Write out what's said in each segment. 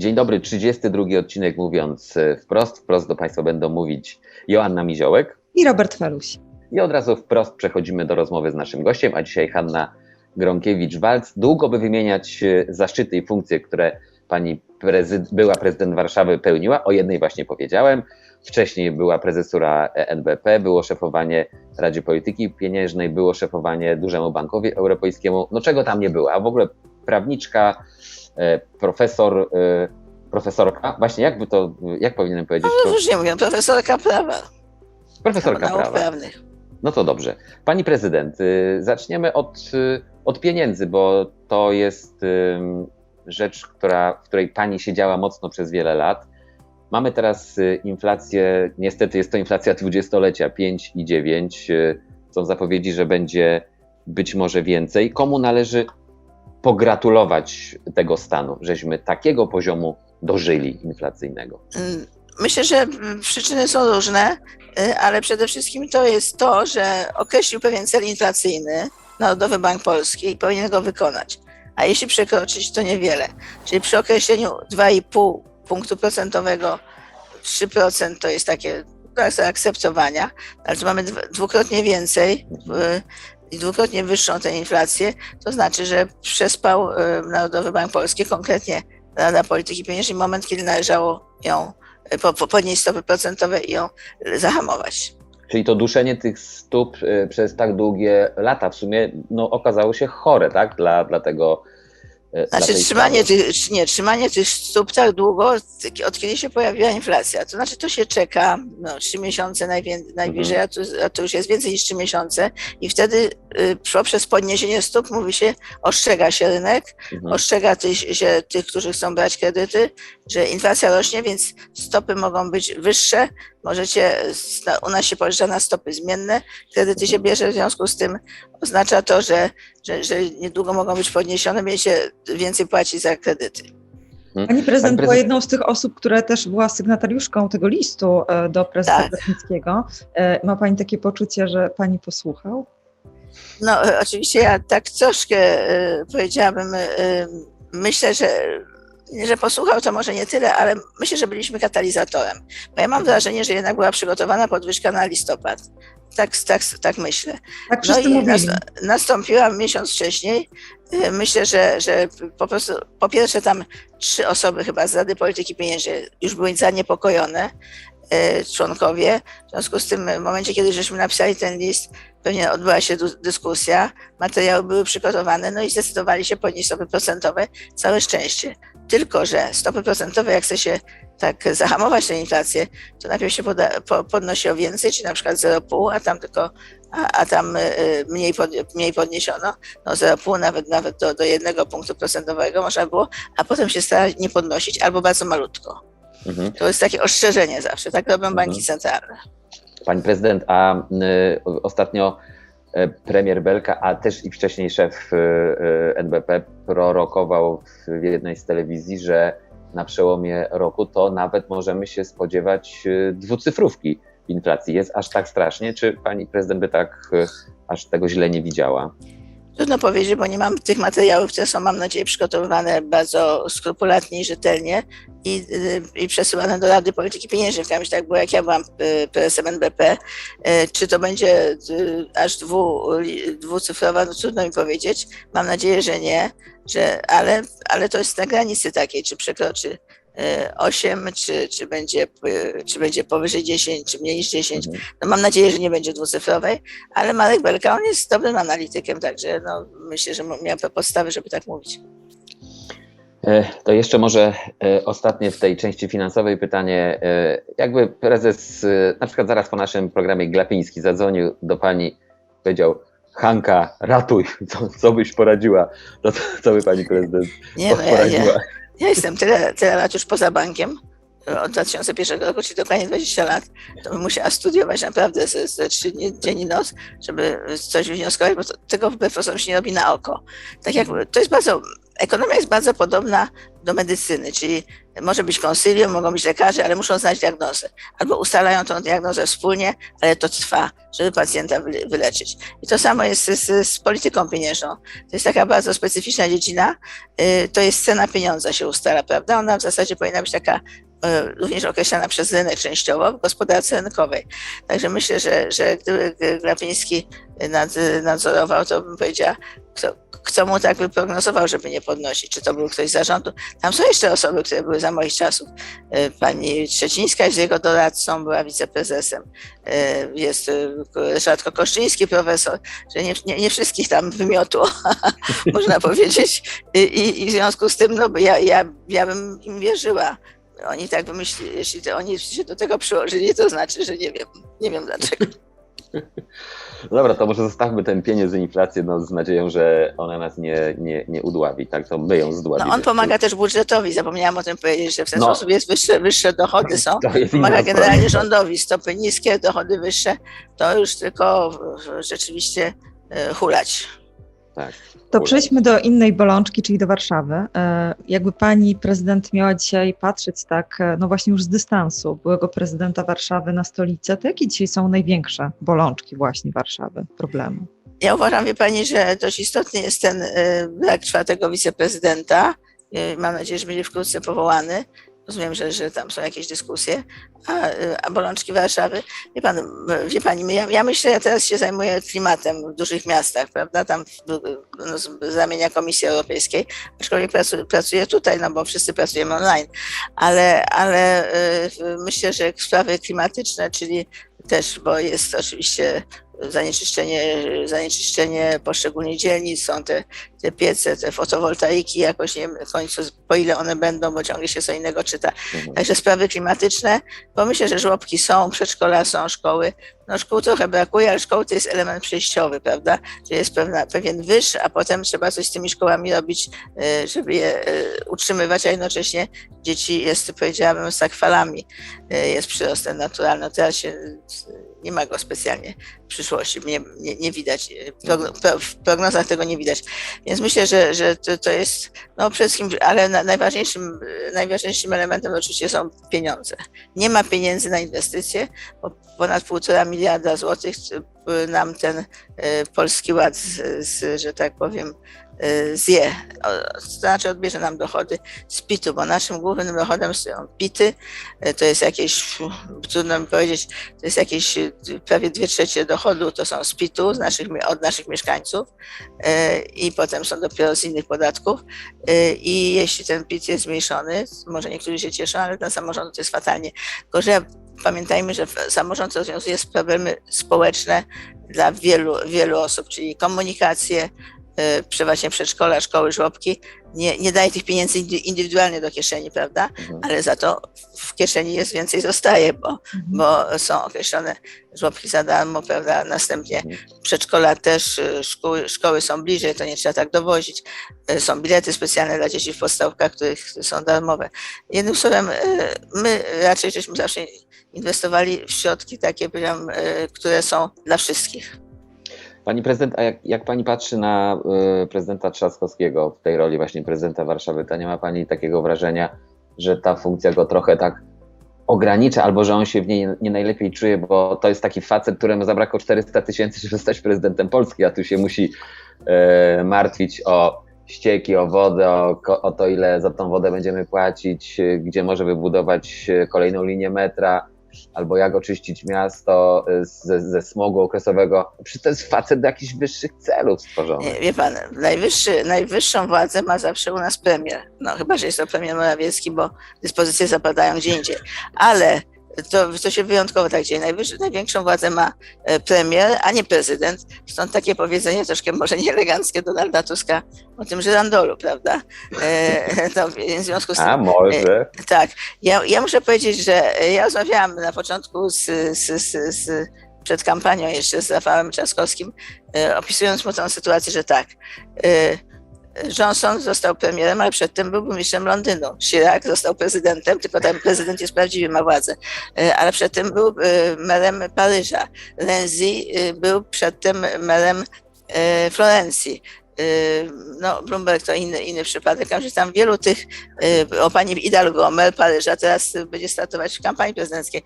Dzień dobry, 32 odcinek mówiąc e, wprost. Wprost do Państwa będą mówić Joanna Miziołek. I Robert Feluś. I od razu wprost przechodzimy do rozmowy z naszym gościem, a dzisiaj Hanna Gronkiewicz-Walc. Długo by wymieniać e, zaszczyty i funkcje, które pani prezyd była prezydent Warszawy pełniła. O jednej właśnie powiedziałem. Wcześniej była prezesura NBP, było szefowanie Radzie Polityki Pieniężnej, było szefowanie Dużemu Bankowi Europejskiemu. No czego tam nie było? A w ogóle prawniczka, e, profesor, e, profesorka, właśnie jak by to, jak powinienem powiedzieć? No już nie mówię, profesorka prawa. Profesorka nauk prawa. prawnych. No to dobrze. Pani prezydent, y, zaczniemy od, y, od pieniędzy, bo to jest rzecz, która, w której pani siedziała mocno przez wiele lat. Mamy teraz y, inflację, niestety jest to inflacja dwudziestolecia, 5 i 9. y, Są zapowiedzi, że będzie być może więcej. Komu należy pogratulować tego stanu, żeśmy takiego poziomu dożyli inflacyjnego? Myślę, że przyczyny są różne, y, ale przede wszystkim to jest to, że określił pewien cel inflacyjny Narodowy Bank Polski i powinien go wykonać. A jeśli przekroczyć, to niewiele. Czyli przy określeniu 2,5 punktu procentowego 3% to jest takie do zaakceptowania, ale tu mamy dw- dwukrotnie więcej y, i dwukrotnie wyższą tę inflację, to znaczy, że przespał y, Narodowy Bank Polski, konkretnie Rada Polityki Pieniężnej, moment, kiedy należało ją y, po, po, podnieść stopy procentowe i ją y, zahamować. Czyli to duszenie tych stóp y, przez tak długie lata w sumie no, okazało się chore, tak? Dla, dla tego. Dla Znaczy trzymanie tych, nie, trzymanie tych stóp tak długo, od kiedy się pojawiła inflacja. To znaczy to się czeka no, 3 miesiące najwię- najbliżej, a, tu, a to już jest więcej niż 3 miesiące i wtedy y, poprzez podniesienie stóp mówi się, ostrzega się rynek, Mhm. ostrzega tych, się, tych, którzy chcą brać kredyty, że inflacja rośnie, więc stopy mogą być wyższe. Możecie, u nas się pożycza na stopy zmienne, kredyty się bierze, w związku z tym oznacza to, że, że, że niedługo mogą być podniesione, będziecie więcej płacić za kredyty. Pani prezydent Pani była prezydent- jedną z tych osób, która też była sygnatariuszką tego listu e, do prezydenta Tak. Kaczyńskiego. E, Ma Pani takie poczucie, że Pani posłuchał? No, e, oczywiście ja tak troszkę powiedziałabym, myślę, że że posłuchał, to może nie tyle, ale myślę, że byliśmy katalizatorem. Bo ja mam wrażenie, że jednak była przygotowana podwyżka na listopad. Tak, tak, tak myślę. Tak no i nas, nastąpiła miesiąc wcześniej. E, Myślę, że, że po prostu po pierwsze tam trzy osoby chyba z Rady Polityki Pieniężnej już były zaniepokojone, członkowie. W związku z tym w momencie, kiedy żeśmy napisali ten list, pewnie odbyła się dyskusja, materiały były przygotowane, no i zdecydowali się podnieść stopy procentowe. Całe szczęście. Tylko, że stopy procentowe, jak chce się tak zahamować tę inflację, to najpierw się poda, po, podnosi o więcej, czyli na przykład 0,5, a tam tylko, a, a tam y, mniej, pod, mniej podniesiono, no 0,5 nawet, nawet do, do jednego punktu procentowego można było, a potem się starać nie podnosić albo bardzo malutko. Mhm. To jest takie ostrzeżenie zawsze, tak robią banki Mhm. centralne. Pani prezydent, a y, ostatnio y, premier Belka, a też i wcześniej szef y, y, NBP prorokował w jednej z telewizji, że na przełomie roku to nawet możemy się spodziewać dwucyfrówki inflacji. Jest aż tak strasznie? Czy pani prezydent by tak aż tego źle nie widziała? Trudno powiedzieć, bo nie mam tych materiałów, które są, mam nadzieję, przygotowywane bardzo skrupulatnie i rzetelnie i, y, i przesyłane do Rady Polityki Pieniężnej. Chciałam, że tak było, jak ja byłam y, prezesem NBP. Y, Czy to będzie aż dwu, dwucyfrowa, no trudno mi powiedzieć. Mam nadzieję, że nie, że, ale, ale to jest na granicy takiej, czy przekroczy 8, czy, czy, będzie, y, czy będzie powyżej 10, czy mniej niż 10. Mhm. No mam nadzieję, że nie będzie dwucyfrowej, ale Marek Belka, on jest dobrym analitykiem, także no, myślę, że miał podstawy, żeby tak mówić. E, To jeszcze może e, ostatnie w tej części finansowej pytanie. E, Jakby prezes, e, na przykład zaraz po naszym programie Glapiński zadzwonił do pani, powiedział Hanka, ratuj, co, co byś poradziła, to co, co by pani prezydent Nie, no, poradziła? ja, ja jestem tyle, tyle lat już poza bankiem, od 2001 roku, czyli dokładnie 20 lat, to bym musiała studiować naprawdę ze, ze 3 dni, dzień i noc, żeby coś wnioskować, bo to, tego wbrew pozorom się nie robi na oko. Tak jak, to jest bardzo ekonomia jest bardzo podobna do medycyny, czyli może być konsylium, mogą być lekarze, ale muszą znać diagnozę. Albo ustalają tą diagnozę wspólnie, ale to trwa, żeby pacjenta wyle- wyleczyć. I to samo jest z, z polityką pieniężną. To jest taka bardzo specyficzna dziedzina. Y, To jest cena pieniądza się ustala, prawda? Ona w zasadzie powinna być taka również określana przez rynek częściowo w gospodarce rynkowej. Także myślę, że, że gdyby Glapiński nad, nadzorował, to bym powiedziała, kto, kto mu tak wyprognozował, żeby nie podnosić, czy to był ktoś z zarządu. Tam są jeszcze osoby, które były za moich czasów. Y, Pani Trzecińska jest jego doradcą, była wiceprezesem. Y, Jest Ryszard Kokoszczyński, profesor, że nie, nie, nie wszystkich tam wymiotło, można powiedzieć. I, i, w związku z tym, no, ja, ja, ja bym im wierzyła. Oni tak wymyślili, jeśli to oni się do tego przyłożyli, to znaczy, że nie wiem, nie wiem dlaczego. No Dobra, to może zostawmy ten pieniądz z inflację no, z nadzieją, że ona nas nie, nie, nie udławi, tak? To my ją zdławimy. No on pomaga też budżetowi, zapomniałam o tym powiedzieć, że w ten No. sposób jest wyższe, wyższe dochody są. Pomaga sprawa. generalnie rządowi, stopy niskie, dochody wyższe, to już tylko rzeczywiście e, hulać. Tak. To przejdźmy do innej bolączki, czyli do Warszawy. E, Jakby pani prezydent miała dzisiaj patrzeć tak, e, no właśnie już z dystansu byłego prezydenta Warszawy na stolicę, to jakie dzisiaj są największe bolączki właśnie Warszawy, problemy? Ja uważam, wie pani, że dość istotny jest ten e, brak czwartego wiceprezydenta. Mam nadzieję, że będzie wkrótce powołany. Rozumiem, że, że tam są jakieś dyskusje. A, a bolączki Warszawy, wie, pan, wie pani, ja, ja myślę, ja teraz się zajmuję klimatem w dużych miastach, prawda? Tam no, z- z ramienia Komisji Europejskiej, aczkolwiek pracuję, pracuję tutaj, no bo wszyscy pracujemy online. Ale, ale e, myślę, że sprawy klimatyczne, czyli też, bo jest oczywiście zanieczyszczenie, zanieczyszczenie poszczególnych dzielnic, są te, te piece, te fotowoltaiki, jakoś nie wiem w końcu, po ile one będą, bo ciągle się co innego czyta. Mhm. Także sprawy klimatyczne, bo myślę, że żłobki są, przedszkola są, szkoły. No szkół trochę brakuje, ale szkoły to jest element przejściowy, prawda? Że jest pewna, pewien wyż, a potem trzeba coś z tymi szkołami robić, e, żeby je e, utrzymywać, a jednocześnie dzieci jest, powiedziałabym, z falami, e, jest przyrostem naturalnym. Teraz się nie ma go specjalnie w przyszłości, nie, nie, nie widać, e, pro- w prognozach tego nie widać. Więc myślę, że, że to, to jest no przede wszystkim, ale na, najważniejszym, e, najważniejszym elementem oczywiście są pieniądze. Nie ma pieniędzy na inwestycje, bo ponad półtora miliarda złotych e, nam ten polski ład, z, z, że tak powiem, zje, O, to znaczy odbierze nam dochody z PIT-u, bo naszym głównym dochodem są PIT-y, e, to jest jakieś, trudno mi powiedzieć, to jest jakieś e, prawie dwie trzecie dochodu, to są z PIT-u naszych, od naszych mieszkańców i potem są dopiero z innych podatków i jeśli ten PIT jest zmniejszony, może niektórzy się cieszą, ale dla samorządu to jest fatalnie. Że pamiętajmy, że samorząd rozwiązuje problemy społeczne dla wielu, wielu osób, czyli komunikację, y, przeważnie przedszkola, szkoły, żłobki, nie, nie daje tych pieniędzy indy- indywidualnie do kieszeni, prawda? Mhm. Ale za to w kieszeni jest więcej zostaje, bo, bo są określone żłobki za darmo, prawda? Następnie Mhm. przedszkola też, y, szkoły, szkoły są bliżej, to nie trzeba tak dowozić. Y, Są bilety specjalne dla dzieci w podstawkach, które są darmowe. Jednym słowem, my raczej żeśmy zawsze inwestowali w środki takie, które są dla wszystkich. Pani prezydent, a jak, jak pani patrzy na y, prezydenta Trzaskowskiego w tej roli właśnie prezydenta Warszawy, to nie ma pani takiego wrażenia, że ta funkcja go trochę tak ogranicza, albo że on się w niej nie najlepiej czuje, bo to jest taki facet, któremu zabrakło 400 tysięcy, żeby zostać prezydentem Polski, a tu się musi e, martwić o ścieki, o wodę, o, o to, ile za tą wodę będziemy płacić, e, gdzie może wybudować e, kolejną linię metra, albo jak oczyścić miasto e, ze, ze smogu okresowego. Przecież to jest facet do jakichś wyższych celów stworzony. Nie, Wie pan, najwyższy, najwyższą władzę ma zawsze u nas premier. No chyba, że jest to premier Morawiecki, bo dyspozycje zapadają gdzie indziej. Ale to, to się wyjątkowo tak dzieje. Najwyższy, największą władzę ma e, premier, a nie prezydent. Stąd takie powiedzenie troszkę może nieeleganckie Donalda Tuska o tym żyrandolu, prawda? E, no, w związku z tym A może. tak, ja, ja muszę powiedzieć, że ja rozmawiałam na początku z, z, z, z przed kampanią jeszcze z Rafałem Trzaskowskim, e, opisując mu tę sytuację, że tak, e, Johnson został premierem, ale przedtem był mistrzem Londynu. Chirac został prezydentem, tylko ten prezydent jest prawdziwy, ma władzę. E, Ale przedtem był e, merem Paryża. Renzi e, był przedtem merem Florencji. No Bloomberg to inny, inny przypadek, że tam wielu tych, y, o pani Hidalgo, Mel Paryża teraz będzie startować w kampanii prezydenckiej,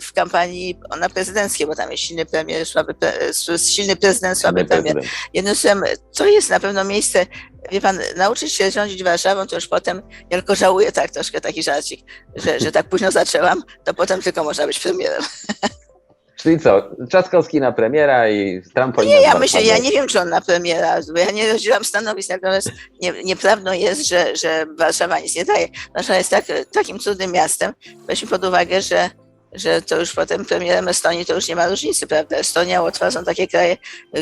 w, kampanii na prezydenckiej, bo tam jest silny premier, słaby, pre- silny prezydent, słaby premier. Jednym słowem, to jest na pewno miejsce, wie pan, nauczyć się rządzić Warszawą, to już potem, ja tylko żałuję tak troszkę taki żarcik, że, że tak późno zaczęłam, to potem tylko można być premierem. Czyli co, Trzaskowski na premiera i trampolina Nie, ja myślę, ja nie wiem, czy on na premiera, bo ja nie rozdzielam stanowisk, natomiast nie, nieprawdą jest, że, że Warszawa nic nie daje. Warszawa jest tak, takim cudnym miastem, weźmy pod uwagę, że, że to już potem premierem Estonii to już nie ma różnicy, prawda? Estonia, Łotwa są takie kraje,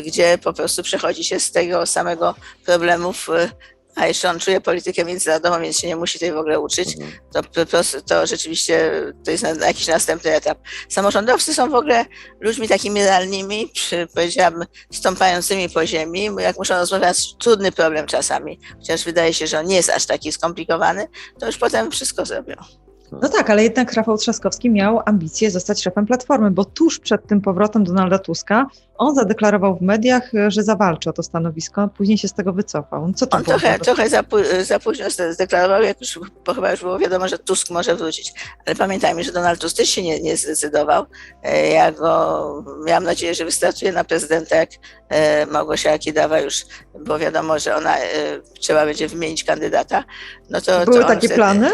gdzie po prostu przechodzi się z tego samego problemów, y, a jeszcze on czuje politykę międzynarodową, więc się nie musi tej w ogóle uczyć Mhm. to prostu to rzeczywiście to jest na, na jakiś następny etap. Samorządowcy są w ogóle ludźmi takimi realnymi, przy, powiedziałabym, stąpającymi po ziemi, jak muszą rozmawiać, trudny problem czasami, chociaż wydaje się, że on nie jest aż taki skomplikowany, to już potem wszystko zrobią. No tak, ale jednak Rafał Trzaskowski miał ambicje zostać szefem Platformy, bo tuż przed tym powrotem Donalda Tuska on zadeklarował w mediach, że zawalczy o to stanowisko, później się z tego wycofał. Co to On było trochę, za- trochę za, za późno zde- zdeklarował, jak już bo chyba już było wiadomo, że Tusk może wrócić. Ale pamiętajmy, że Donald Tusk też się nie, nie zdecydował. E, Ja go miałam nadzieję, że wystartuje na prezydenta, jak e, Małgosia Kidawa już, bo wiadomo, że ona e, trzeba będzie wymienić kandydata. No to, Były to takie wtedy, plany?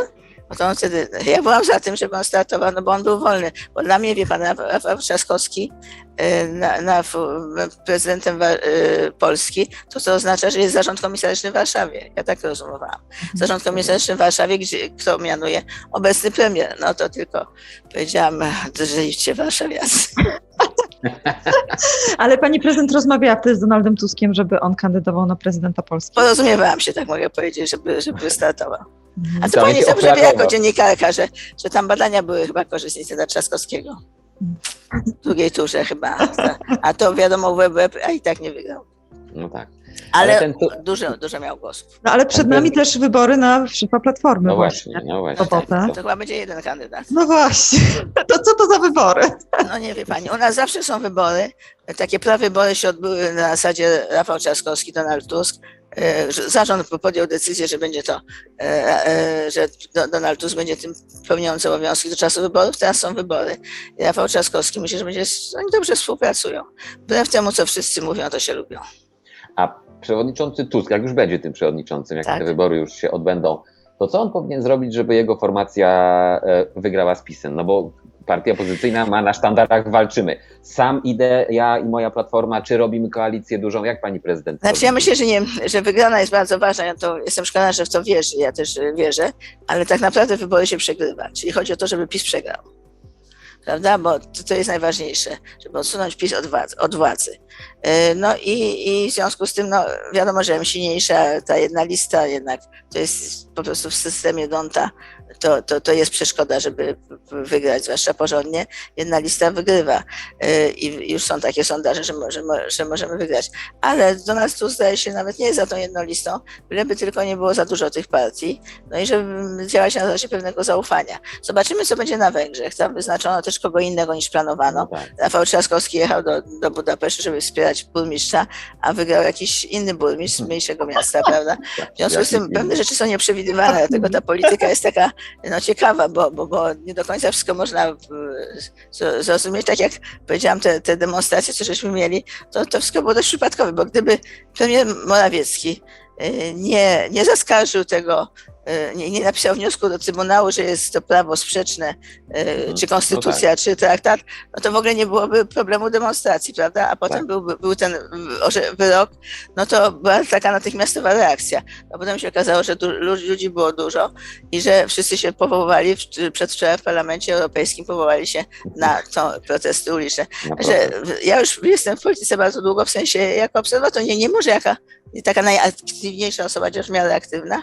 No to on wtedy, ja byłam za tym, żeby on startował, no bo on był wolny. Bo dla mnie, wie pan, Raf- Rafał Trzaskowski e, na, na, prezydentem e, Polski, to co oznacza, że jest zarząd komisaryczny w Warszawie. Ja tak rozumiałam. Zarząd komisaryczny w Warszawie, gdzie kto mianuje? Obecny premier. No to tylko powiedziałam, drżyjcie warszawiacy. Ale pani prezydent rozmawiała wtedy z Donaldem Tuskiem, żeby on kandydował na prezydenta Polski. Porozumiewałam się, tak mogę powiedzieć, żeby, żeby startował. A to pani dobrze wie jako dziennikarka, że, że tam badania były chyba korzystniejsze dla Trzaskowskiego. W drugiej turze chyba. A to wiadomo, web, a i tak nie wygrał. No tak. Ale, Ale ten tu- dużo, dużo miał głosów. No ale przed Tak nami też wybory na szefa Platformy No właśnie. właśnie, no właśnie. Sobotę. To chyba będzie jeden kandydat. No właśnie, to co to za wybory? No nie wie pani, u nas zawsze są wybory. Takie prawybory się odbyły na zasadzie Rafał Trzaskowski, Donald Tusk. E, że Zarząd podjął decyzję, że będzie to, e, e, że Do- Donald Tusk będzie tym pełniącym obowiązki do czasu wyborów. Teraz są wybory. I Rafał Trzaskowski myślę, że będzie, oni dobrze współpracują. Wbrew temu, co wszyscy mówią, to się lubią. A przewodniczący Tusk, jak już będzie tym przewodniczącym, jak Tak. te wybory już się odbędą, to co on powinien zrobić, żeby jego formacja e, wygrała z PiSem? No bo partia opozycyjna ma na sztandarach walczymy. Sam idę, ja i moja platforma, czy robimy koalicję dużą? Jak pani prezydent? Znaczy ja myślę, że, nie, że wygrana jest bardzo ważna, ja to jestem przekonana, że w to wierzy, ja też e, wierzę, ale tak naprawdę wybory się przegrywa, czyli chodzi o to, żeby PiS przegrał. Prawda? Bo to, to jest najważniejsze, żeby odsunąć PiS od władzy. Od władzy. E, No i, i w związku z tym, no, wiadomo, że im silniejsza ta jedna lista jednak, to jest po prostu w systemie Donta, to, to, to jest przeszkoda, żeby wygrać, zwłaszcza porządnie. Jedna lista wygrywa E, i już są takie sondaże, że, że, że możemy wygrać ale Donald Tusk zdaje się nawet nie za tą jedną listą, byleby tylko nie było za dużo tych partii, no i żeby działać na zasadzie pewnego zaufania. Zobaczymy, co będzie na Węgrzech. Tam wyznaczono też kogo innego niż No planowano. tak. Rafał Trzaskowski jechał do, do Budapesztu, żeby wspierać burmistrza, a wygrał jakiś inny burmistrz z mniejszego miasta, prawda? W związku z tym pewne rzeczy są nieprzewidywane, dlatego ta polityka jest taka no, ciekawa, bo, bo, bo nie do końca wszystko można e, zrozumieć. Tak jak powiedziałam, te, te demonstracje, co żeśmy mieli, to, to wszystko było dość przypadkowe, bo gdyby premier Morawiecki e, nie, nie zaskarżył tego, nie, nie napisał wniosku do Trybunału, że jest to prawo sprzeczne, e, czy konstytucja, czy traktat, no to w ogóle nie byłoby problemu demonstracji, prawda? A potem Tak. był, był ten wyrok, no to była taka natychmiastowa reakcja. A potem się okazało, że du- lu- ludzi było dużo i że wszyscy się powoływali, w- przedwczoraj w Parlamencie Europejskim powołali się na to protesty uliczne. Że ja już jestem w polityce bardzo długo, w sensie jako obserwator, nie, nie może jaka taka najaktywniejsza osoba, chociaż w miarę aktywna,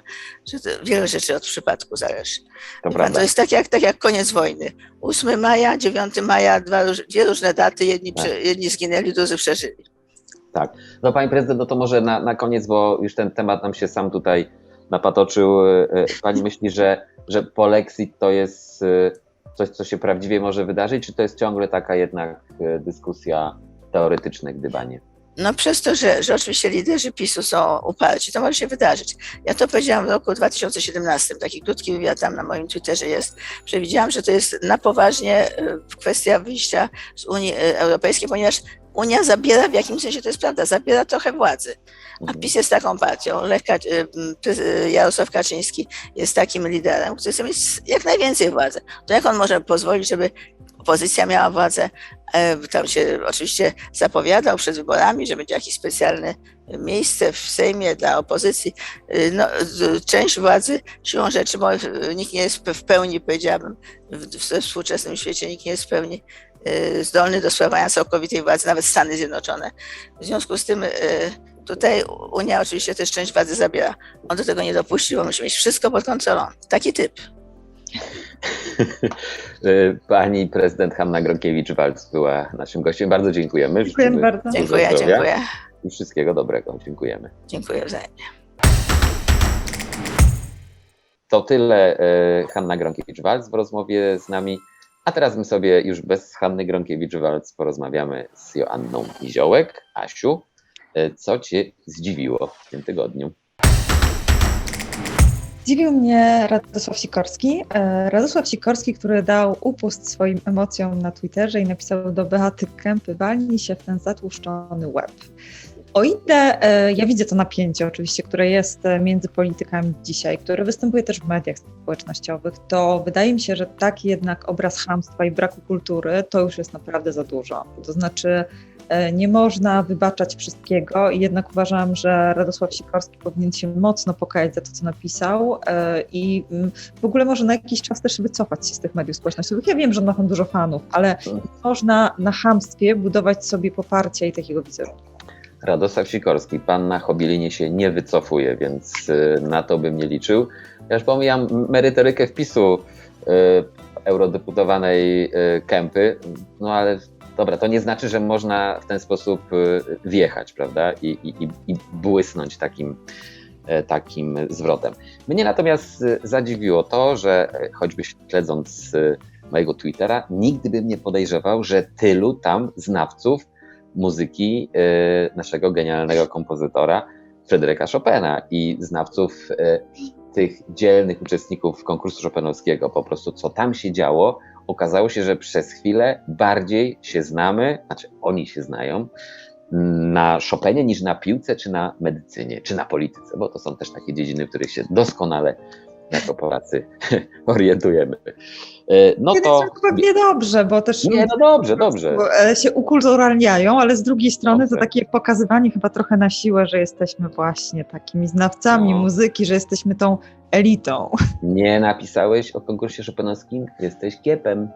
że to wiele rzeczy od przypadku zależy. To pan, to jest tak jak, tak jak koniec wojny. 8 maja, 9 maja, dwa, dwie różne daty, jedni, Tak. jedni zginęli, drudzy przeżyli. No pani prezydent, no to może na, na koniec, bo już ten temat nam się sam tutaj napatoczył. E, e, Pani myśli, że, że polexit to jest e, coś, co się prawdziwie może wydarzyć, czy to jest ciągle taka jednak dyskusja teoretyczne gdybanie? No przez to, że, że oczywiście liderzy PiSu są uparci, to może się wydarzyć. Ja to powiedziałam w roku 2017, taki krótki wywiad tam na moim Twitterze jest. Przewidziałam, że to jest na poważnie y, kwestia wyjścia z Unii y, Europejskiej, ponieważ Unia zabiera, w jakimś sensie to jest prawda, zabiera trochę władzy. A Mhm. PiS jest taką partią. Lech, y, Jarosław Kaczyński jest takim liderem, który chce mieć jak najwięcej władzy. To jak on może pozwolić, żeby opozycja miała władzę? E, Tam się oczywiście zapowiadał przed wyborami, że będzie jakieś specjalne miejsce w Sejmie dla opozycji. Y, No, część władzy siłą rzeczy, y, nikt nie jest w pełni, powiedziałabym, we współczesnym świecie nikt nie jest w pełni zdolny do sprawowania całkowitej władzy, nawet Stany Zjednoczone. W związku z tym tutaj Unia oczywiście też część władzy zabiera. On do tego nie dopuści, bo musi mieć wszystko pod kontrolą. Taki typ. Y, Pani prezydent Hanna Gronkiewicz-Waltz była naszym gościem. Bardzo dziękujemy. Życzymy bardzo. Dziękuję, dziękuję. I wszystkiego dobrego. Dziękujemy. Dziękuję wzajemnie. To tyle y, Hanna Gronkiewicz-Waltz w rozmowie z nami. A teraz my sobie już bez Hanny Gronkiewicz-Waltz porozmawiamy z Joanną Niziołek. Asiu, y, co Cię zdziwiło w tym tygodniu? Zdziwił mnie Radosław Sikorski. E, Radosław Sikorski, który dał upust swoim emocjom na Twitterze i napisał do Beaty Kępy, walnij się w ten zatłuszczony łeb. O ile e, ja widzę to napięcie oczywiście, które jest e, między politykami dzisiaj, które występuje też w mediach społecznościowych, to wydaje mi się, że taki jednak obraz chamstwa i braku kultury to już jest naprawdę za dużo. To znaczy nie można wybaczać wszystkiego i jednak uważam, że Radosław Sikorski powinien się mocno pokajać za to, co napisał e, i mm, w ogóle może na jakiś czas też wycofać się z tych mediów społecznościowych. Ja wiem, że on ma tam dużo fanów, ale nie można na chamstwie budować sobie poparcia i takiego wizerunku. Radosław Sikorski, pan na Chobilinie się nie wycofuje, więc y, na to bym nie liczył. Ja już pomijam merytorykę wpisu y, eurodeputowanej y, Kępy, no ale dobra, to nie znaczy, że można w ten sposób y, wjechać, prawda, i, i, i- błysnąć takim, e, takim zwrotem. Mnie natomiast y, zadziwiło to, że e, choćby śledząc y, mojego Twittera, nigdy bym nie podejrzewał, że tylu tam znawców muzyki e, naszego genialnego kompozytora Fryderyka Chopina i znawców tych dzielnych uczestników konkursu Chopinowskiego. Po prostu co tam się działo, okazało się, że przez chwilę bardziej się znamy, znaczy oni się znają, na Chopinie niż na piłce, czy na medycynie, czy na polityce, bo to są też takie dziedziny, w których się doskonale jako Polacy orientujemy. E, No Kiedyś to... pewnie dobrze, bo też Nie, no dobrze, dobrze. e, się ukulturalniają, ale z drugiej strony to Dobrze. takie pokazywanie chyba trochę na siłę, że jesteśmy właśnie takimi znawcami No. muzyki, że jesteśmy tą elitą. Nie napisałeś o konkursie Chopinowskim? Jesteś kiepem.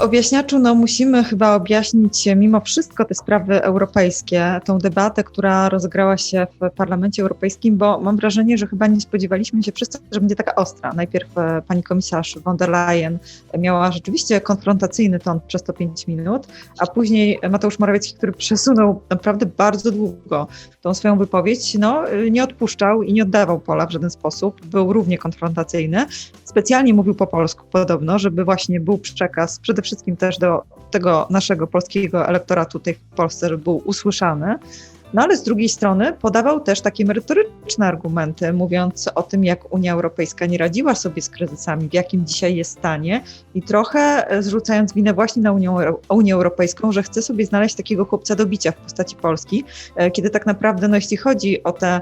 Objaśniaczu, no musimy chyba objaśnić mimo wszystko te sprawy europejskie, tą debatę, która rozegrała się w Parlamencie Europejskim, bo mam wrażenie, że chyba nie spodziewaliśmy się wszyscy, że będzie taka ostra. Najpierw e, pani komisarz von der Leyen miała rzeczywiście konfrontacyjny ton przez to pięć minut, a później Mateusz Morawiecki, który przesunął naprawdę bardzo długo tą swoją wypowiedź, no y, nie odpuszczał i nie oddawał pola w żaden sposób, był równie konfrontacyjny. Specjalnie mówił po polsku podobno, żeby właśnie był przekaz przede wszystkim też do tego naszego polskiego elektoratu tutaj w Polsce, żeby był usłyszany. No ale z drugiej strony podawał też takie merytoryczne argumenty, mówiąc o tym, jak Unia Europejska nie radziła sobie z kryzysami, w jakim dzisiaj jest stanie i trochę e, zrzucając winę właśnie na Unię, Unię Europejską, że chce sobie znaleźć takiego chłopca do bicia w postaci Polski, e, kiedy tak naprawdę, no jeśli chodzi o te,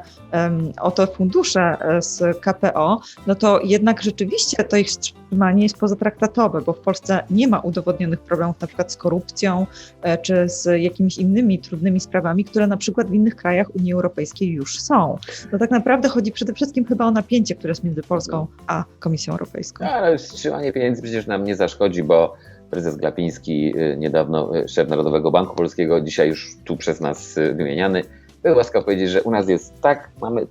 o te fundusze e, z KPO, no to jednak rzeczywiście to ich wstrzymanie jest pozatraktatowe, bo w Polsce nie ma udowodnionych problemów na przykład z korupcją e, czy z jakimiś innymi trudnymi sprawami, które na przykład w innych krajach Unii Europejskiej już są. No tak naprawdę chodzi przede wszystkim chyba o napięcie, które jest między Polską a Komisją Europejską. No, ale wstrzymanie pieniędzy przecież nam nie zaszkodzi, bo prezes Glapiński, y, niedawno y, szef Narodowego Banku Polskiego, dzisiaj już tu przez nas y, wymieniany, był łaskaw powiedzieć, że u nas jest tak, mamy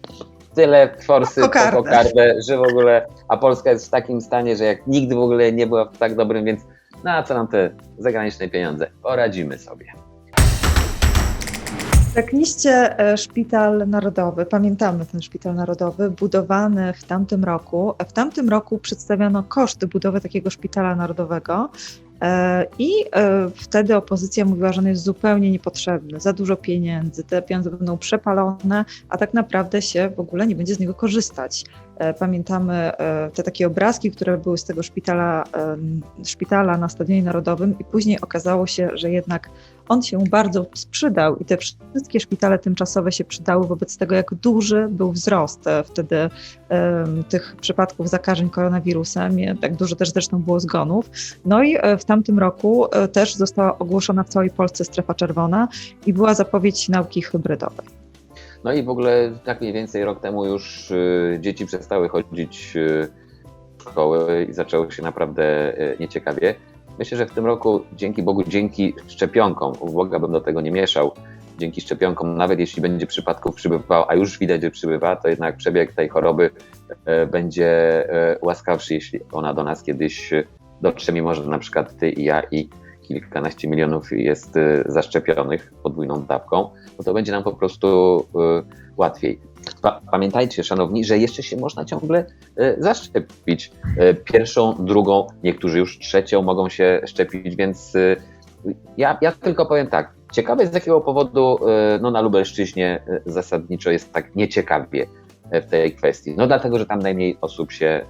tyle forsy, Kokardę. kokardę, że w ogóle, a Polska jest w takim stanie, że jak nigdy w ogóle nie była w tak dobrym, więc na co nam te zagraniczne pieniądze? Poradzimy sobie. Zakliście e, Szpital Narodowy, pamiętamy ten Szpital Narodowy, budowany w tamtym roku. W tamtym roku przedstawiono koszty budowy takiego Szpitala Narodowego I e, wtedy opozycja mówiła, że on jest zupełnie niepotrzebny, za dużo pieniędzy, te pieniądze będą przepalone, a tak naprawdę się w ogóle nie będzie z niego korzystać. E, Pamiętamy e, te takie obrazki, które były z tego szpitala, szpitala na Stadionie Narodowym, i później okazało się, że jednak on się bardzo sprzedał i te wszystkie szpitale tymczasowe się przydały wobec tego, jak duży był wzrost e, wtedy em, tych przypadków zakażeń koronawirusem, jak dużo też zresztą było zgonów. No i e, w tamtym roku e, też została ogłoszona w całej Polsce strefa czerwona i była zapowiedź nauki hybrydowej. No i w ogóle tak mniej więcej rok temu już dzieci przestały chodzić do szkoły i zaczęło się naprawdę nieciekawie. Myślę, że w tym roku, dzięki Bogu, dzięki szczepionkom, u Boga bym do tego nie mieszał, dzięki szczepionkom, nawet jeśli będzie przypadków przybywało, a już widać, że przybywa, to jednak przebieg tej choroby e, będzie e, łaskawszy, jeśli ona do nas kiedyś dotrze, mimo że na przykład ty i ja i kilkanaście milionów jest e, zaszczepionych podwójną dawką, no to będzie nam po prostu łatwiej. Pa, pamiętajcie, szanowni, że jeszcze się można ciągle e, zaszczepić. E, Pierwszą, drugą, niektórzy już trzecią mogą się szczepić, więc e, ja, ja tylko powiem tak. Ciekawe z jakiego powodu no, na Lubelszczyźnie zasadniczo jest tak nieciekawie w tej kwestii. No dlatego, że tam najmniej osób się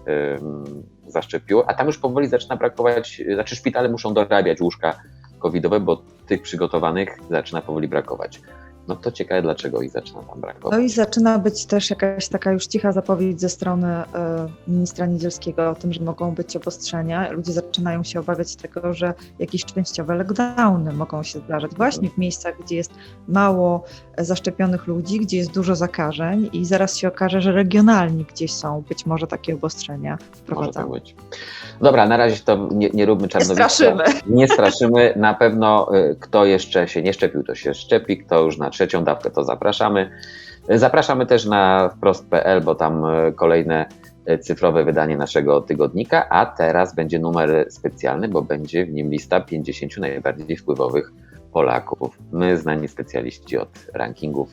zaszczepiło, a tam już powoli zaczyna brakować, znaczy szpitale muszą dorabiać łóżka covidowe, bo tych przygotowanych zaczyna powoli brakować. No to ciekawe, dlaczego ich zaczyna tam No brakować. i zaczyna być też jakaś taka już cicha zapowiedź ze strony e, ministra Niedzielskiego o tym, że mogą być obostrzenia. Ludzie zaczynają się obawiać tego, że jakieś częściowe lockdowny mogą się zdarzać właśnie w miejscach, gdzie jest mało zaszczepionych ludzi, gdzie jest dużo zakażeń i zaraz się okaże, że regionalnie gdzieś są być może takie obostrzenia Może tak wprowadzane. być. Dobra, na razie to nie, nie róbmy czarnowidztwa. straszymy. Nie straszymy. Na pewno y, kto jeszcze się nie szczepił, to się szczepi. Kto już na trzecią dawkę, to zapraszamy. Zapraszamy też na wprost.pl, bo tam y, kolejne y, cyfrowe wydanie naszego tygodnika, a teraz będzie numer specjalny, bo będzie w nim lista 50 najbardziej wpływowych Polaków. My, znani specjaliści od rankingów,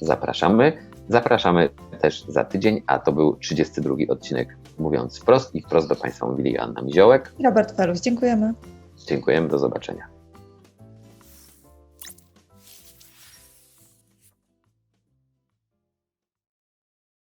zapraszamy. Zapraszamy też za tydzień, a to był 32 odcinek Mówiąc Wprost i wprost do Państwa mówili Joanna Miziołek. Robert Felus, dziękujemy. Dziękujemy, do zobaczenia.